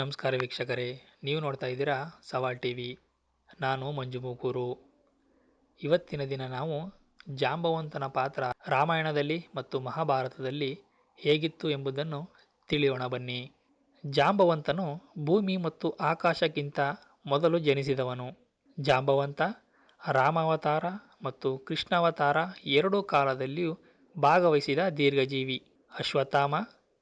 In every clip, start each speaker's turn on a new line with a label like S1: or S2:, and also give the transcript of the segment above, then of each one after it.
S1: ನಮಸ್ಕಾರ ವೀಕ್ಷಕರೇ, ನೀವು ನೋಡ್ತಾ ಇದ್ದೀರಾ ಸವಾಲ್ ಟಿ ವಿ ನಾನು ಮಂಜು ಮೂಕೂರು. ಇವತ್ತಿನ ದಿನ ನಾವು ಜಾಂಬವಂತನ ಪಾತ್ರ ರಾಮಾಯಣದಲ್ಲಿ ಮತ್ತು ಮಹಾಭಾರತದಲ್ಲಿ ಹೇಗಿತ್ತು ಎಂಬುದನ್ನು ತಿಳಿಯೋಣ ಬನ್ನಿ. ಜಾಂಬವಂತನು ಭೂಮಿ ಮತ್ತು ಆಕಾಶಕ್ಕಿಂತ ಮೊದಲು ಜನಿಸಿದವನು. ಜಾಂಬವಂತ, ರಾಮಾವತಾರ ಮತ್ತು ಕೃಷ್ಣಾವತಾರ ಎರಡೂ ಕಾಲದಲ್ಲಿಯೂ ಭಾಗವಹಿಸಿದ ದೀರ್ಘಜೀವಿ. ಅಶ್ವತ್ಥಾಮ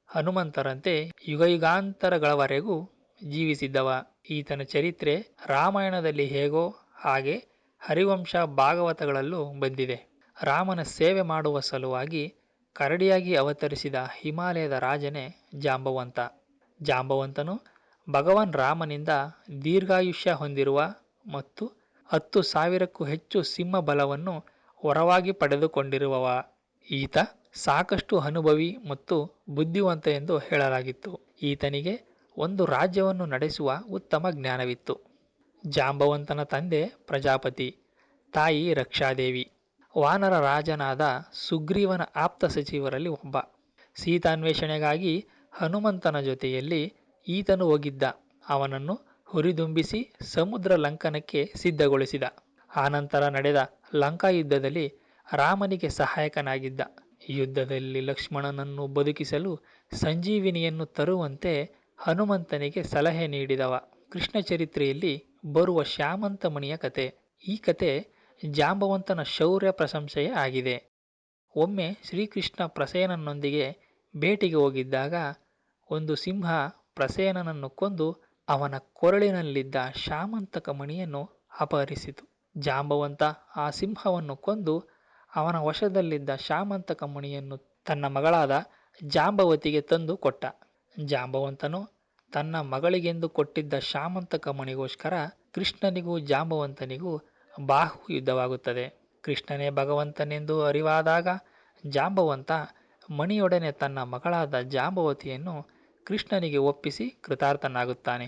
S1: ಹನುಮಂತರಂತೆ ಯುಗಯುಗಾಂತರಗಳವರೆಗೂ ಜೀವಿಸಿದ್ದವ. ಈತನ ಚರಿತ್ರೆ ರಾಮಾಯಣದಲ್ಲಿ ಹೇಗೋ ಹಾಗೆ ಹರಿವಂಶ ಭಾಗವತಗಳಲ್ಲೂ ಬಂದಿದೆ. ರಾಮನ ಸೇವೆ ಮಾಡುವ ಸಲುವಾಗಿ ಕರಡಿಯಾಗಿ ಅವತರಿಸಿದ ಹಿಮಾಲಯದ ರಾಜನೇ ಜಾಂಬವಂತ. ಜಾಂಬವಂತನು ಭಗವಾನ್ ರಾಮನಿಂದ ದೀರ್ಘಾಯುಷ್ಯ ಹೊಂದಿರುವ ಮತ್ತು ಹತ್ತು ಸಾವಿರಕ್ಕೂ ಹೆಚ್ಚು ಸಿಂಹ ಬಲವನ್ನು ವರವಾಗಿ ಪಡೆದುಕೊಂಡಿರುವವ. ಈತ ಸಾಕಷ್ಟು ಅನುಭವಿ ಮತ್ತು ಬುದ್ಧಿವಂತ ಎಂದು ಹೇಳಲಾಗಿತ್ತು. ಈತನಿಗೆ ಒಂದು ರಾಜ್ಯವನ್ನು ನಡೆಸುವ ಉತ್ತಮ ಜ್ಞಾನವಿತ್ತು. ಜಾಂಬವಂತನ ತಂದೆ ಪ್ರಜಾಪತಿ, ತಾಯಿ ರಕ್ಷಾದೇವಿ, ವಾನರ ರಾಜನಾದ ಸುಗ್ರೀವನ ಆಪ್ತ ಸಚಿವರಲ್ಲಿ ಒಬ್ಬ. ಸೀತಾನ್ವೇಷಣೆಗಾಗಿ ಹನುಮಂತನ ಜೊತೆಯಲ್ಲಿ ಈತನು ಹೋಗಿದ್ದ. ಅವನನ್ನು ಹುರಿದುಂಬಿಸಿ ಸಮುದ್ರ ಲಂಕನಕ್ಕೆ ಸಿದ್ಧಗೊಳಿಸಿದ. ಆನಂತರ ನಡೆದ ಲಂಕಾ ಯುದ್ಧದಲ್ಲಿ ರಾಮನಿಗೆ ಸಹಾಯಕನಾಗಿದ್ದ. ಯುದ್ಧದಲ್ಲಿ ಲಕ್ಷ್ಮಣನನ್ನು ಬದುಕಿಸಲು ಸಂಜೀವಿನಿಯನ್ನು ತರುವಂತೆ ಹನುಮಂತನಿಗೆ ಸಲಹೆ ನೀಡಿದವ. ಕೃಷ್ಣ ಚರಿತ್ರೆಯಲ್ಲಿ ಬರುವ ಶ್ಯಾಮಂತಮಣಿಯ ಕತೆ. ಈ ಕತೆ ಜಾಂಬವಂತನ ಶೌರ್ಯ ಪ್ರಶಂಸೆಯೇ ಆಗಿದೆ. ಒಮ್ಮೆ ಶ್ರೀಕೃಷ್ಣ ಪ್ರಸೇನನೊಂದಿಗೆ ಭೇಟಿಗೆ ಹೋಗಿದ್ದಾಗ ಒಂದು ಸಿಂಹ ಪ್ರಸೇನನನ್ನು ಕೊಂದು ಅವನ ಕೊರಳಿನಲ್ಲಿದ್ದ ಶಾಮಂತಕ ಮಣಿಯನ್ನು ಅಪಹರಿಸಿತು. ಜಾಂಬವಂತ ಆ ಸಿಂಹವನ್ನು ಕೊಂದು ಅವನ ವಶದಲ್ಲಿದ್ದ ಶಾಮಂತಕ ಮುನಿಯನ್ನು ತನ್ನ ಮಗಳಾದ ಜಾಂಬವತಿಗೆ ತಂದು ಕೊಟ್ಟ. ಜಾಂಬವಂತನು ತನ್ನ ಮಗಳಿಗೆಂದು ಕೊಟ್ಟಿದ್ದ ಶಾಮಂತಕ ಮುನಿಗೋಸ್ಕರ ಕೃಷ್ಣನಿಗೂ ಜಾಂಬವಂತನಿಗೂ ಬಾಹು ಯುದ್ಧವಾಗುತ್ತದೆ. ಕೃಷ್ಣನೇ ಭಗವಂತನೆಂದು ಅರಿವಾದಾಗ ಜಾಂಬವಂತ ಮಣಿಯೊಡನೆ ತನ್ನ ಮಗಳಾದ ಜಾಂಬವತಿಯನ್ನು ಕೃಷ್ಣನಿಗೆ ಒಪ್ಪಿಸಿ ಕೃತಾರ್ಥನಾಗುತ್ತಾನೆ.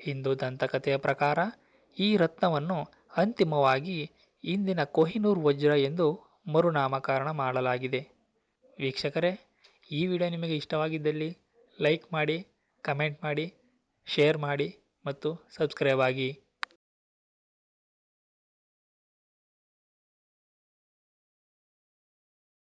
S1: ಹಿಂದೂ ದಂತಕಥೆಯ ಪ್ರಕಾರ ಈ ರತ್ನವನ್ನು ಅಂತಿಮವಾಗಿ ಇಂದಿನ ಕೊಹಿನೂರ್ ವಜ್ರ ಎಂದು ಮರುನಾಮಕರಣ ಮಾಡಲಾಗಿದೆ. ವೀಕ್ಷಕರೇ, ಈ ವಿಡಿಯೋ ನಿಮಗೆ ಇಷ್ಟವಾಗಿದ್ದಲ್ಲಿ ಲೈಕ್ ಮಾಡಿ, ಕಮೆಂಟ್ ಮಾಡಿ, ಶೇರ್ ಮಾಡಿ ಮತ್ತು ಸಬ್ಸ್ಕ್ರೈಬ್ ಆಗಿ.